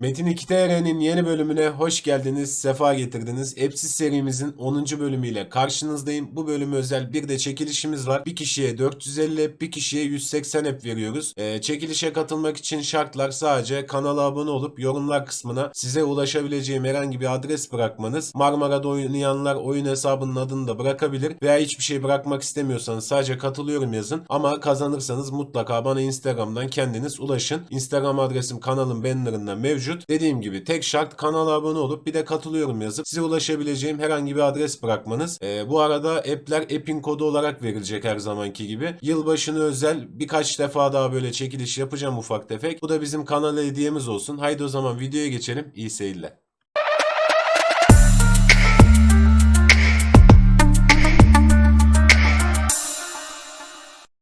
Metin 2TR'nin yeni bölümüne hoş geldiniz, sefa getirdiniz. Epsiz serimizin 10. bölümüyle karşınızdayım. Bu bölüme özel bir de çekilişimiz var. Bir kişiye 450, bir kişiye 180 ep veriyoruz. Ee, çekilişe katılmak için şartlar sadece kanala abone olup yorumlar kısmına size ulaşabileceğim herhangi bir adres bırakmanız. Marmara'da oynayanlar oyun hesabının adını da bırakabilir veya hiçbir şey bırakmak istemiyorsanız sadece katılıyorum yazın. Ama kazanırsanız mutlaka bana Instagram'dan kendiniz ulaşın. Instagram adresim kanalın bannerında mevcut. Dediğim gibi tek şart kanala abone olup bir de katılıyorum yazıp size ulaşabileceğim herhangi bir adres bırakmanız. Ee, bu arada app'ler app'in kodu olarak verilecek her zamanki gibi. Yılbaşına özel birkaç defa daha böyle çekiliş yapacağım ufak tefek. Bu da bizim kanala hediyemiz olsun. Haydi o zaman videoya geçelim. İyi seyirler.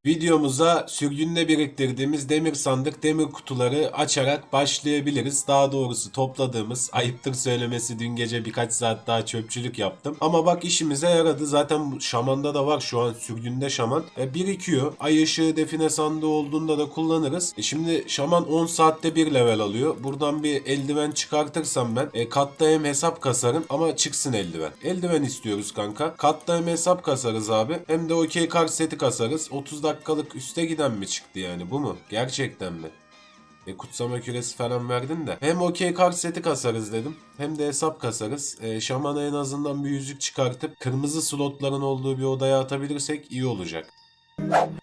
Videomuza sürgünde biriktirdiğimiz demir sandık, demir kutuları açarak başlayabiliriz. Daha doğrusu topladığımız, ayıptır söylemesi dün gece birkaç saat daha çöpçülük yaptım. Ama bak işimize yaradı. Zaten şamanda da var şu an sürgünde şaman. E, birikiyor. Ay ışığı define sandığı olduğunda da kullanırız. E, şimdi şaman 10 saatte bir level alıyor. Buradan bir eldiven çıkartırsam ben e, katta hem hesap kasarım ama çıksın eldiven. Eldiven istiyoruz kanka. Katta hem hesap kasarız abi. Hem de okey kart seti kasarız. 30 dakikalık üste giden mi çıktı yani bu mu? Gerçekten mi? E, kutsama küresi falan verdin de. Hem okey kart seti kasarız dedim. Hem de hesap kasarız. E, şamana en azından bir yüzük çıkartıp kırmızı slotların olduğu bir odaya atabilirsek iyi olacak.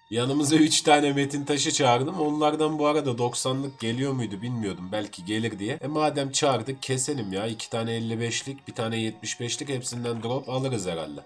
Yanımıza 3 tane metin taşı çağırdım. Onlardan bu arada 90'lık geliyor muydu bilmiyordum. Belki gelir diye. E madem çağırdık keselim ya. 2 tane 55'lik bir tane 75'lik hepsinden drop alırız herhalde.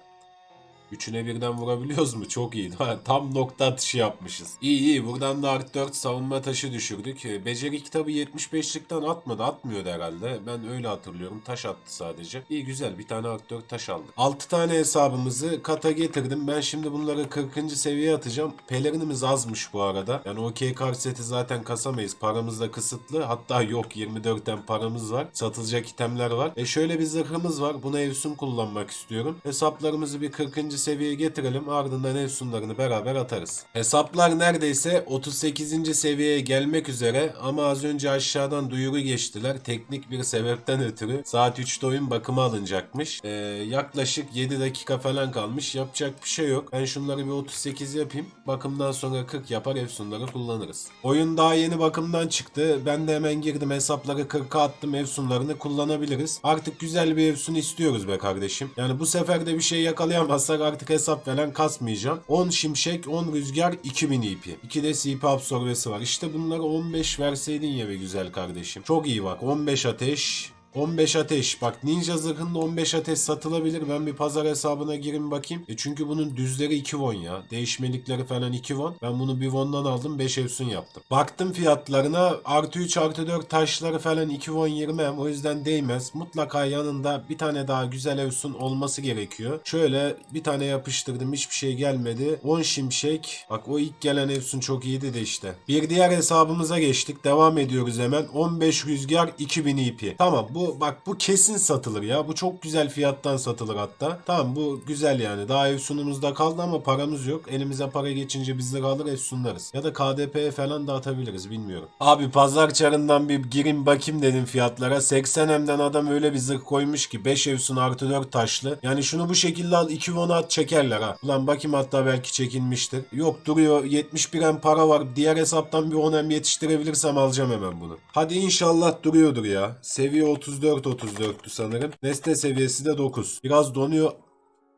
Üçüne birden vurabiliyoruz mu? Çok iyi. Tam nokta atışı yapmışız. İyi iyi. Buradan da art 4 savunma taşı düşürdük. Ee, Beceri kitabı 75'likten atmadı. Atmıyordu herhalde. Ben öyle hatırlıyorum. Taş attı sadece. İyi güzel. Bir tane art 4 taş aldık. 6 tane hesabımızı kata getirdim. Ben şimdi bunları 40. seviyeye atacağım. Pelerinimiz azmış bu arada. Yani okey kart seti zaten kasamayız. Paramız da kısıtlı. Hatta yok 24'ten paramız var. Satılacak itemler var. E şöyle bir zırhımız var. Buna Evsun kullanmak istiyorum. Hesaplarımızı bir 40 seviyeye getirelim ardından Efsunlarını beraber atarız. Hesaplar neredeyse 38. seviyeye gelmek üzere ama az önce aşağıdan duyuru geçtiler. Teknik bir sebepten ötürü saat 3'te oyun bakıma alınacakmış. Ee, yaklaşık 7 dakika falan kalmış. Yapacak bir şey yok. Ben şunları bir 38 yapayım. Bakımdan sonra 40 yapar Efsunları kullanırız. Oyun daha yeni bakımdan çıktı. Ben de hemen girdim hesapları 40'a attım Efsunlarını kullanabiliriz. Artık güzel bir Efsun istiyoruz be kardeşim. Yani bu sefer de bir şey yakalayamazsak artık hesap falan kasmayacağım. 10 şimşek, 10 rüzgar, 2000 EP. 2 de CP absorbesi var. İşte bunları 15 verseydin ya be güzel kardeşim. Çok iyi bak. 15 ateş, 15 ateş. Bak ninja zırhında 15 ateş satılabilir. Ben bir pazar hesabına girin bakayım. E çünkü bunun düzleri 2 won ya. Değişmelikleri falan 2 won. Ben bunu bir won'dan aldım 5 efsun yaptım. Baktım fiyatlarına artı 3 artı 4 taşları falan 2 won 20 hem o yüzden değmez. Mutlaka yanında bir tane daha güzel efsun olması gerekiyor. Şöyle bir tane yapıştırdım hiçbir şey gelmedi. 10 şimşek. Bak o ilk gelen efsun çok iyiydi de işte. Bir diğer hesabımıza geçtik. Devam ediyoruz hemen. 15 rüzgar 2000 EP. Tamam bu bak bu kesin satılır ya. Bu çok güzel fiyattan satılır hatta. Tamam bu güzel yani. Daha Efsun'umuzda kaldı ama paramız yok. Elimize para geçince bizleri alır Efsunlarız. Ya da KDP'ye falan da atabiliriz bilmiyorum. Abi pazar çarından bir girin bakayım dedim fiyatlara. 80 hemden adam öyle bir zırh koymuş ki 5 Efsun artı 4 taşlı. Yani şunu bu şekilde al 2 won at çekerler ha. Ulan bakayım hatta belki çekinmiştir. Yok duruyor 71 hem para var. Diğer hesaptan bir 10 hem yetiştirebilirsem alacağım hemen bunu. Hadi inşallah duruyordur ya. Seviye 34 34'tü sanırım. Nesne seviyesi de 9. Biraz donuyor.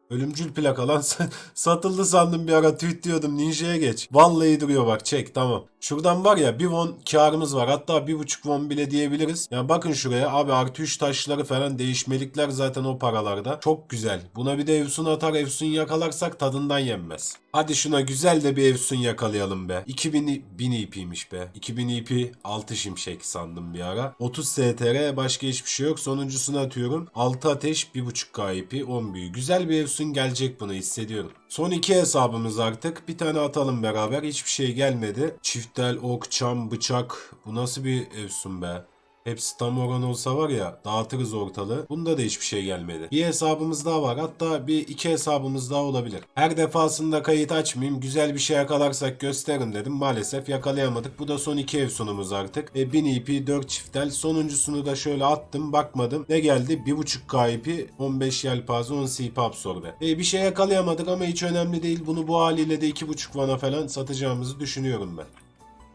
Ölümcül plaka lan satıldı sandım bir ara tweet diyordum ninja'ya geç. Vallahi duruyor bak çek tamam. Şuradan var ya bir won karımız var hatta bir buçuk won bile diyebiliriz. Ya bakın şuraya abi artı 3 taşları falan değişmelikler zaten o paralarda. Çok güzel. Buna bir de Evsun atar Evsun yakalarsak tadından yenmez. Hadi şuna güzel de bir Evsun yakalayalım be. 2000 1000 IP'ymiş be. 2000 IP 6 şimşek sandım bir ara. 30 STR başka hiçbir şey yok. Sonuncusunu atıyorum. 6 ateş 1.5 IP 10 büyü. Güzel bir Evsun gelecek bunu hissediyorum. Son iki hesabımız artık. Bir tane atalım beraber. Hiçbir şey gelmedi. Çiftel, ok, çam, bıçak. Bu nasıl bir Evsun be? Hepsi tam oran olsa var ya dağıtırız ortalığı. Bunda da hiçbir şey gelmedi. Bir hesabımız daha var. Hatta bir iki hesabımız daha olabilir. Her defasında kayıt açmayayım. Güzel bir şey yakalarsak gösteririm dedim. Maalesef yakalayamadık. Bu da son iki ev sonumuz artık. E, 1000 IP 4 çiftel. Sonuncusunu da şöyle attım bakmadım. Ne geldi? 1.5K IP 15 yelpaze 10 CP absorbe. E, bir şey yakalayamadık ama hiç önemli değil. Bunu bu haliyle de 2.5 vana falan satacağımızı düşünüyorum ben.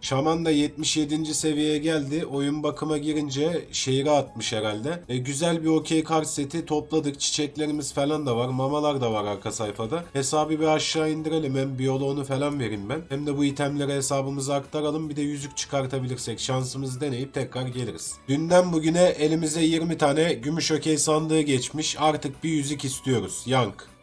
Şaman da 77. seviyeye geldi. Oyun bakıma girince şehire atmış herhalde. E, güzel bir okey kart seti topladık. Çiçeklerimiz falan da var. Mamalar da var arka sayfada. Hesabı bir aşağı indirelim. Hem biyoloğunu falan vereyim ben. Hem de bu itemleri hesabımıza aktaralım. Bir de yüzük çıkartabilirsek şansımızı deneyip tekrar geliriz. Dünden bugüne elimize 20 tane gümüş okey sandığı geçmiş. Artık bir yüzük istiyoruz. Yank.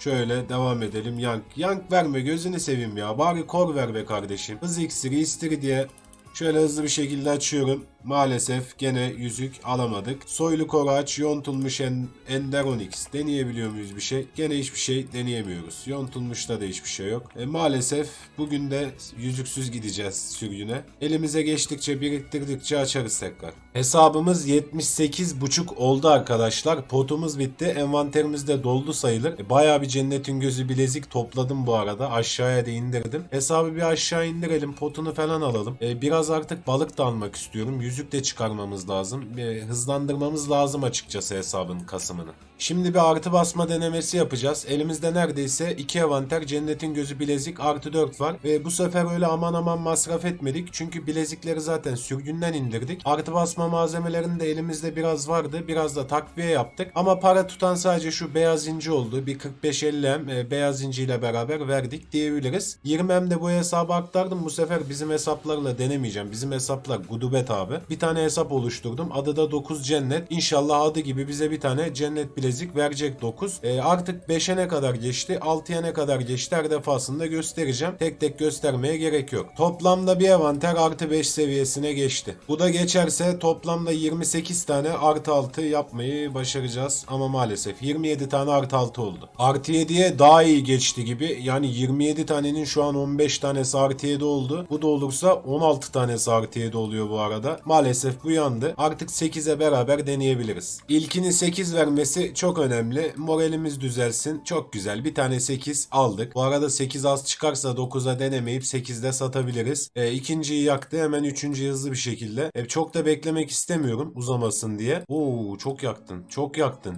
Şöyle devam edelim. Yank. Yank verme gözünü seveyim ya. Bari kor ver be kardeşim. Hız iksiri istiri diye şöyle hızlı bir şekilde açıyorum. Maalesef gene yüzük alamadık. Soylu koraç, yontulmuş en, Ender Onyx. Deneyebiliyor muyuz bir şey? Gene hiçbir şey deneyemiyoruz. Yontulmuşta da hiçbir şey yok. E, maalesef bugün de yüzüksüz gideceğiz sürgüne. Elimize geçtikçe biriktirdikçe açarız tekrar. Hesabımız 78.5 oldu arkadaşlar. Potumuz bitti. Envanterimiz de doldu sayılır. E, bayağı bir cennetin gözü bilezik topladım bu arada. Aşağıya da indirdim. Hesabı bir aşağı indirelim. Potunu falan alalım. E, biraz artık balık da almak istiyorum. Yüzük de çıkarmamız lazım. E, hızlandırmamız lazım açıkçası hesabın kasımını. Şimdi bir artı basma denemesi yapacağız. Elimizde neredeyse 2 envanter cennetin gözü bilezik artı 4 var. Ve bu sefer öyle aman aman masraf etmedik. Çünkü bilezikleri zaten sürgünden indirdik. Artı basma malzemelerinin de elimizde biraz vardı. Biraz da takviye yaptık. Ama para tutan sadece şu beyaz inci oldu. Bir 45-50 M e, beyaz inciyle beraber verdik diyebiliriz. 20 M de bu hesaba aktardım. Bu sefer bizim hesaplarla denemeyeceğim. Bizim hesaplar gudubet abi. Bir tane hesap oluşturdum. Adı da 9 cennet. İnşallah adı gibi bize bir tane cennet bilezik verecek 9. E, artık 5'e ne kadar geçti? 6'ya ne kadar geçti? Her defasında göstereceğim. Tek tek göstermeye gerek yok. Toplamda bir envanter artı 5 seviyesine geçti. Bu da geçerse toplamda 28 tane artı 6 yapmayı başaracağız. Ama maalesef 27 tane artı 6 oldu. Artı 7'ye daha iyi geçti gibi. Yani 27 tanenin şu an 15 tanesi artı 7 oldu. Bu da olursa 16 tanesi artı 7 oluyor bu arada. Maalesef bu yandı. Artık 8'e beraber deneyebiliriz. İlkini 8 vermesi çok önemli. Moralimiz düzelsin. Çok güzel. Bir tane 8 aldık. Bu arada 8 az çıkarsa 9'a denemeyip 8'de satabiliriz. E, ikinciyi yaktı. Hemen üçüncüyü hızlı bir şekilde. E, çok da beklemek istemiyorum uzamasın diye. Oo çok yaktın. Çok yaktın.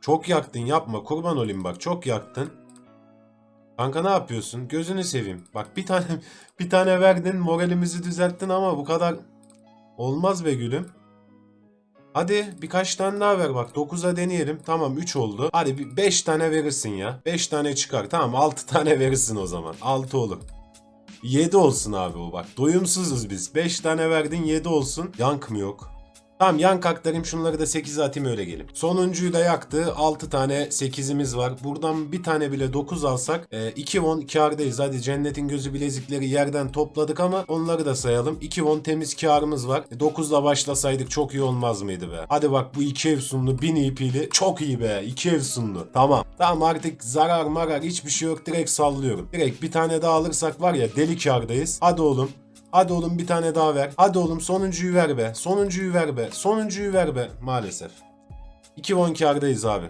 Çok yaktın yapma. Kurban olayım bak. Çok yaktın. Kanka ne yapıyorsun? Gözünü seveyim. Bak bir tane bir tane verdin, moralimizi düzelttin ama bu kadar olmaz be gülüm. Hadi birkaç tane daha ver bak. 9'a deneyelim. Tamam 3 oldu. Hadi bir 5 tane verirsin ya. 5 tane çıkar. Tamam 6 tane verirsin o zaman. 6 olur. 7 olsun abi o bak. Doyumsuzuz biz. 5 tane verdin 7 olsun. Yank mı yok? Tamam yan kaklarım şunları da 8'e atayım öyle gelin. Sonuncuyu da yaktı. 6 tane 8'imiz var. Buradan bir tane bile 9 alsak 2 won kârdayız. Hadi cennetin gözü bilezikleri yerden topladık ama onları da sayalım. 2 won temiz kârımız var. 9'la başlasaydık çok iyi olmaz mıydı be? Hadi bak bu 2 ev sunlu 1000 IP'li çok iyi be. 2 ev sunlu. Tamam. Tamam artık zarar marar hiçbir şey yok. Direkt sallıyorum. Direkt bir tane daha alırsak var ya deli kârdayız. Hadi oğlum. Hadi oğlum bir tane daha ver. Hadi oğlum sonuncuyu ver be. Sonuncuyu ver be. Sonuncuyu ver be. Maalesef. 2 won kârdayız abi.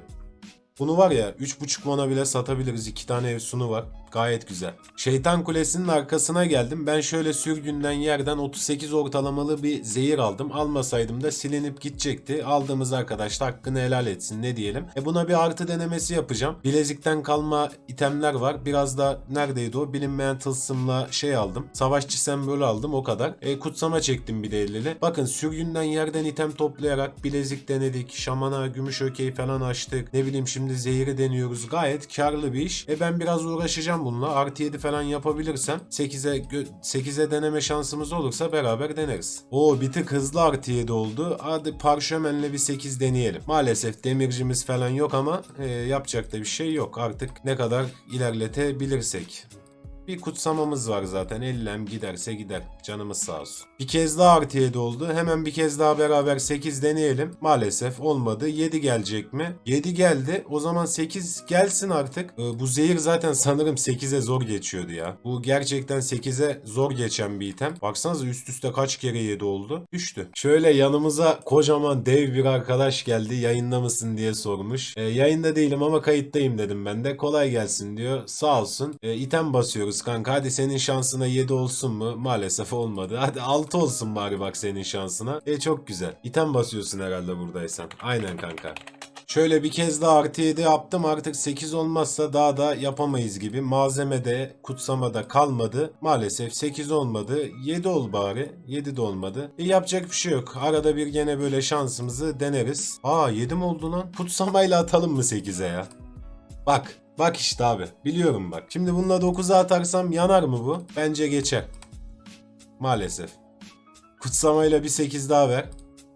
Bunu var ya 3.5 won'a bile satabiliriz. 2 tane ev sunu var. Gayet güzel. Şeytan Kulesi'nin arkasına geldim. Ben şöyle sürgünden yerden 38 ortalamalı bir zehir aldım. Almasaydım da silinip gidecekti. Aldığımız arkadaş da hakkını helal etsin ne diyelim. E buna bir artı denemesi yapacağım. Bilezikten kalma itemler var. Biraz da neredeydi o? Bilinmeyen tılsımla şey aldım. Savaşçı sembolü aldım o kadar. E kutsama çektim bir de 50'li. Bakın sürgünden yerden item toplayarak bilezik denedik. Şamana, gümüş ökey falan açtık. Ne bileyim şimdi zehiri deniyoruz. Gayet karlı bir iş. E ben biraz uğraşacağım bununla. Artı 7 falan yapabilirsem 8'e 8'e deneme şansımız olursa beraber deneriz. Oo bir tık hızlı artı 7 oldu. Hadi parşömenle bir 8 deneyelim. Maalesef demircimiz falan yok ama e, yapacak da bir şey yok. Artık ne kadar ilerletebilirsek. Bir kutsamamız var zaten. Ellem giderse gider. Canımız sağ olsun. Bir kez daha artı 7 oldu. Hemen bir kez daha beraber 8 deneyelim. Maalesef olmadı. 7 gelecek mi? 7 geldi. O zaman 8 gelsin artık. Ee, bu zehir zaten sanırım 8'e zor geçiyordu ya. Bu gerçekten 8'e zor geçen bir item. Baksanıza üst üste kaç kere 7 oldu. Düştü. Şöyle yanımıza kocaman dev bir arkadaş geldi. Yayında mısın diye sormuş. Ee, yayında değilim ama kayıttayım dedim ben de. Kolay gelsin diyor. Sağ olsun. Ee, item basıyoruz kanka. Hadi senin şansına 7 olsun mu? Maalesef olmadı. Hadi 6 olsun bari bak senin şansına. E çok güzel. İtem basıyorsun herhalde buradaysan. Aynen kanka. Şöyle bir kez daha artı 7 yaptım artık 8 olmazsa daha da yapamayız gibi. Malzemede kutsamada kalmadı. Maalesef 8 olmadı. 7 ol bari. 7 de olmadı. E yapacak bir şey yok. Arada bir gene böyle şansımızı deneriz. Aa 7 mi oldu lan? Kutsamayla atalım mı 8'e ya? Bak. Bak işte abi. Biliyorum bak. Şimdi bununla 9'a atarsam yanar mı bu? Bence geçer. Maalesef. Kutsamayla bir 8 daha ver.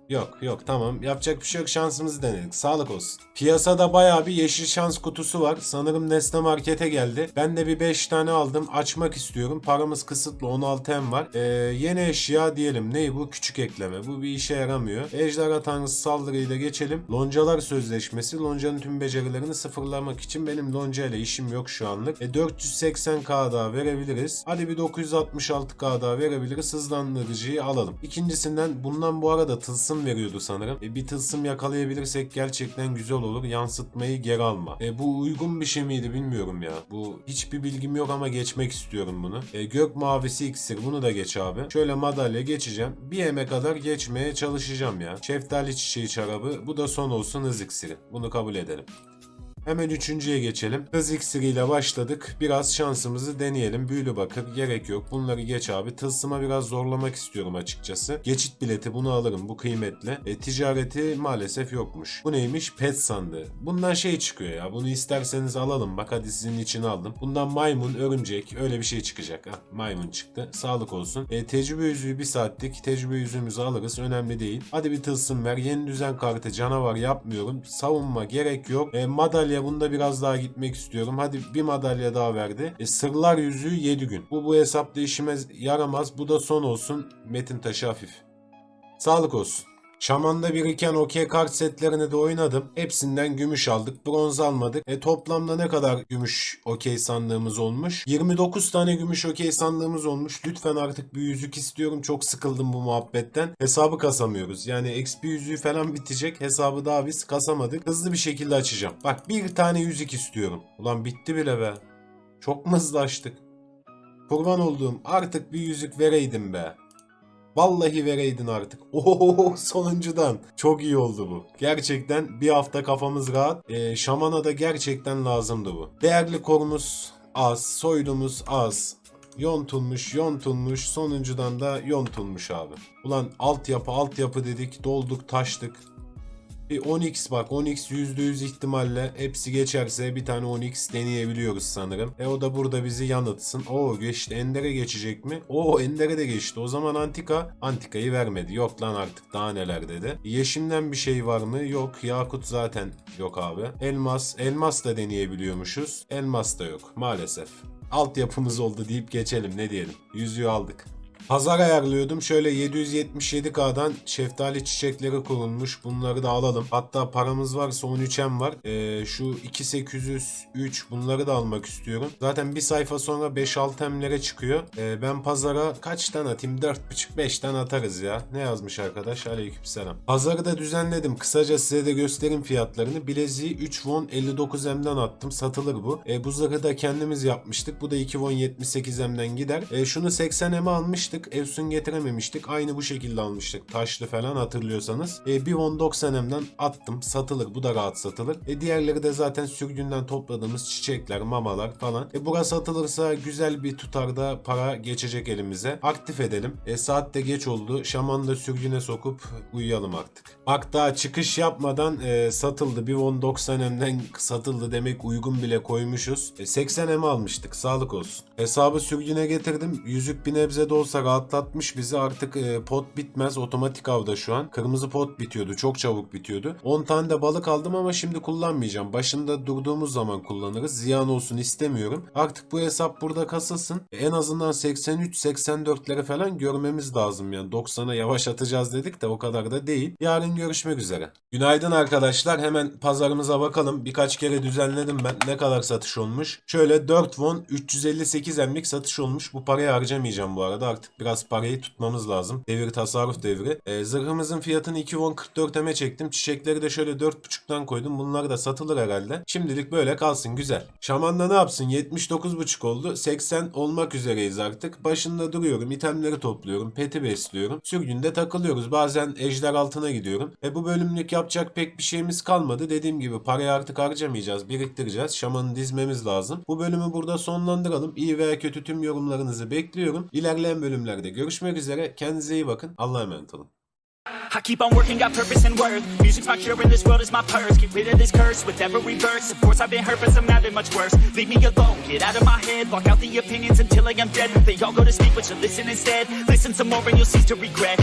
Yok yok tamam yapacak bir şey yok şansımızı denedik sağlık olsun. Piyasada bayağı bir yeşil şans kutusu var sanırım Nesne Market'e geldi. Ben de bir 5 tane aldım açmak istiyorum paramız kısıtlı 16 M var. Ee, yeni eşya diyelim ney bu küçük ekleme bu bir işe yaramıyor. Ejderha tanrısı saldırıyla geçelim. Loncalar sözleşmesi loncanın tüm becerilerini sıfırlamak için benim lonca ile işim yok şu anlık. E, 480k daha verebiliriz. Hadi bir 966k daha verebiliriz hızlandırıcıyı alalım. İkincisinden bundan bu arada tılsım veriyordu sanırım. E, bir tılsım yakalayabilirsek gerçekten güzel olur. Yansıtmayı geri alma. E, bu uygun bir şey miydi bilmiyorum ya. Bu hiçbir bilgim yok ama geçmek istiyorum bunu. E, gök mavisi iksir bunu da geç abi. Şöyle madalya geçeceğim. Bir eme kadar geçmeye çalışacağım ya. Şeftali çiçeği çarabı. Bu da son olsun hız iksiri. Bunu kabul edelim. Hemen üçüncüye geçelim. Hız iksiriyle başladık. Biraz şansımızı deneyelim. Büyülü bakır gerek yok. Bunları geç abi. Tılsıma biraz zorlamak istiyorum açıkçası. Geçit bileti bunu alırım. Bu kıymetli. E, ticareti maalesef yokmuş. Bu neymiş? Pet sandığı. Bundan şey çıkıyor ya. Bunu isterseniz alalım. Bak hadi sizin için aldım. Bundan maymun, örümcek öyle bir şey çıkacak. Ah, maymun çıktı. Sağlık olsun. E, tecrübe yüzüğü bir saatlik. Tecrübe yüzüğümüzü alırız. Önemli değil. Hadi bir tılsım ver. Yeni düzen kartı canavar yapmıyorum. Savunma gerek yok. E, madalya bunda biraz daha gitmek istiyorum. Hadi bir madalya daha verdi. E, sırlar yüzüğü 7 gün. Bu bu hesapta işime yaramaz. Bu da son olsun. Metin taşı hafif. Sağlık olsun. Şaman'da biriken okey kart setlerini de oynadım. Hepsinden gümüş aldık. Bronz almadık. E toplamda ne kadar gümüş okey sandığımız olmuş? 29 tane gümüş okey sandığımız olmuş. Lütfen artık bir yüzük istiyorum. Çok sıkıldım bu muhabbetten. Hesabı kasamıyoruz. Yani XP yüzüğü falan bitecek. Hesabı daha biz kasamadık. Hızlı bir şekilde açacağım. Bak bir tane yüzük istiyorum. Ulan bitti bile be. Çok açtık? Kurban olduğum artık bir yüzük vereydim be. Vallahi vereydin artık. Oho sonuncudan. Çok iyi oldu bu. Gerçekten bir hafta kafamız rahat. Ee, şamana da gerçekten lazımdı bu. Değerli korumuz az. Soydumuz az. Yontulmuş, yontulmuş. Sonuncudan da yontulmuş abi. Ulan altyapı, altyapı dedik. Dolduk, taştık. Bir 10x bak 10x %100 ihtimalle hepsi geçerse bir tane 10x deneyebiliyoruz sanırım. E o da burada bizi yanıltsın. Oo geçti Ender'e geçecek mi? Oo Ender'e de geçti. O zaman Antika Antika'yı vermedi. Yok lan artık daha neler dedi. Yeşimden bir şey var mı? Yok. Yakut zaten yok abi. Elmas. Elmas da deneyebiliyormuşuz. Elmas da yok maalesef. Altyapımız oldu deyip geçelim ne diyelim. Yüzüğü aldık. Pazar ayarlıyordum. Şöyle 777K'dan şeftali çiçekleri kurulmuş. Bunları da alalım. Hatta paramız varsa 13M var. Ee, şu 2803 bunları da almak istiyorum. Zaten bir sayfa sonra 5-6M'lere çıkıyor. Ee, ben pazara kaç tane atayım? 4.5-5 tane atarız ya. Ne yazmış arkadaş? Aleykümselam. Pazarı da düzenledim. Kısaca size de göstereyim fiyatlarını. Bileziği 3 won 59M'den attım. Satılır bu. Ee, bu zırhı da kendimiz yapmıştık. Bu da 2 won 78M'den gider. Ee, şunu 80M'e almıştık. Efsun getirememiştik. Aynı bu şekilde almıştık. Taşlı falan hatırlıyorsanız. E, bir 10.90M'den attım. Satılır. Bu da rahat satılır. E, diğerleri de zaten sürgünden topladığımız çiçekler, mamalar falan. E, burası satılırsa güzel bir tutarda para geçecek elimize. Aktif edelim. E, saat de geç oldu. Şamanı da sürgüne sokup uyuyalım artık. Bak daha çıkış yapmadan e, satıldı. Bir 10.90M'den satıldı demek uygun bile koymuşuz. E, 80M almıştık. Sağlık olsun. Hesabı sürgüne getirdim. Yüzük bir nebze de olsa olsa rahatlatmış bizi. Artık e, pot bitmez. Otomatik avda şu an. Kırmızı pot bitiyordu. Çok çabuk bitiyordu. 10 tane de balık aldım ama şimdi kullanmayacağım. Başında durduğumuz zaman kullanırız. Ziyan olsun istemiyorum. Artık bu hesap burada kasılsın. En azından 83-84'leri falan görmemiz lazım yani. 90'a yavaş atacağız dedik de o kadar da değil. Yarın görüşmek üzere. Günaydın arkadaşlar. Hemen pazarımıza bakalım. Birkaç kere düzenledim ben. Ne kadar satış olmuş? Şöyle 4 won 358 emlik satış olmuş. Bu parayı harcamayacağım bu arada. Artık biraz parayı tutmamız lazım. Devir tasarruf devri. Ee, zırhımızın fiyatını 2 won 44 eme çektim. Çiçekleri de şöyle 4.5'tan koydum. Bunlar da satılır herhalde. Şimdilik böyle kalsın güzel. Şaman'da ne yapsın? 79.5 oldu. 80 olmak üzereyiz artık. Başında duruyorum. itemleri topluyorum. Peti besliyorum. Sürgünde takılıyoruz. Bazen ejder altına gidiyorum. E bu bölümlük yapacak pek bir şeyimiz kalmadı. Dediğim gibi parayı artık harcamayacağız. Biriktireceğiz. Şamanı dizmemiz lazım. Bu bölümü burada sonlandıralım. İyi veya kötü tüm yorumlarınızı bekliyorum. İlerleyen bölümlerde görüşmek üzere. Kendinize iyi bakın. Allah'a emanet olun. I keep on working, got purpose and worth. Music's my cure and this world is my purse. Get rid of this curse with every. Of course, I've been hurt, but some have much worse. Leave me alone, get out of my head. Block out the opinions until I am dead. They all go to sleep, but you listen instead. Listen some more and you'll cease to regret.